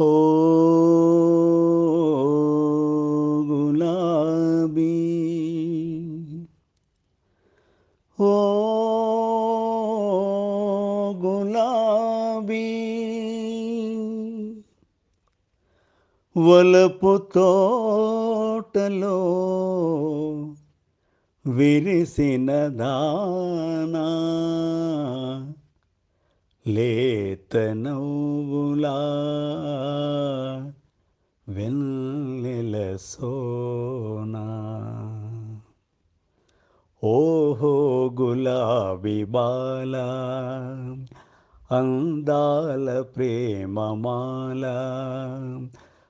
ఓ గులాబీ ఓ గులాబీ వలపు తోటలో విరిసిన దానా లేత నవ్వులా వెన్నెల సోనా. ఓహో గులాబీ బాల అందాల ప్రేమమాల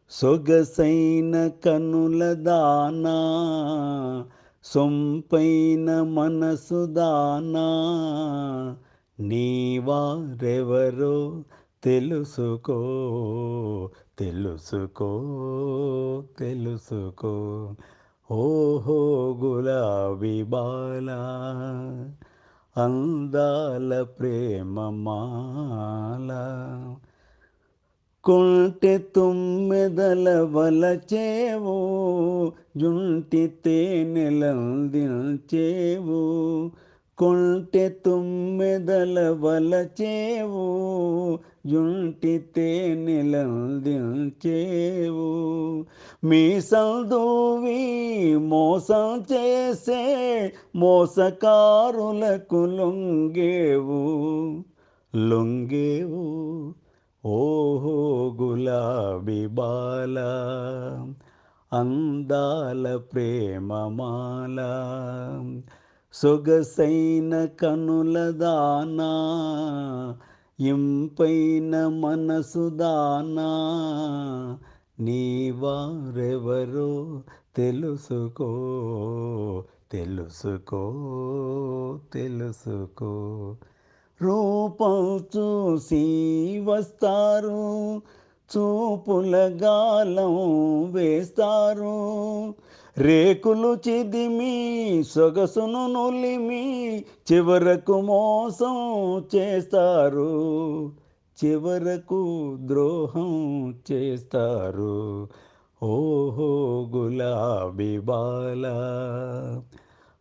సొగసైన కనుల దానా సొంపైన మనసు దానా నీవారెవరో తెలుసుకో తెలుసుకో తెలుసుకో. ఓహో గులాబీ బాల అందాల ప్రేమమాల కొంటె తుమ్మెదల వలచేవు జుంటి తేనెలందించేవో. కొంటె తుమ్మెదల వలచేవు జుంటి తేనెలందించేవు మీసందువి మోసం చేసే మోసకారులకు లొంగేవు. లొంగేవు ఓహో గులాబీ బాల అందాల ప్రేమమాల సొగసైన కనుల దానా ఇంపైన మనసు దానా. నీవారెవరో తెలుసుకో తెలుసుకో తెలుసుకో. రూపం చూసి వస్తారు చూపుల గాలం వేస్తారు. రేకులు చిదిమి సొగసును నులిమి చివరకు మోసం చేస్తారు. చివరకు ద్రోహం చేస్తారు. ఓహో గులాబీ బాల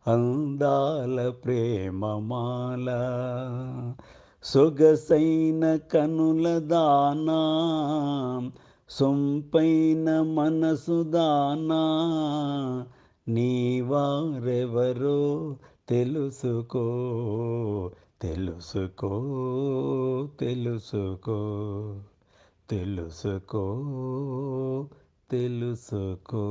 అందాల ప్రేమమాల సొగసైన కనుల దానా సొంపైన మనసు దానా నీవారెవరో తెలుసుకో తెలుసుకో తెలుసుకో తెలుసుకో తెలుసుకో.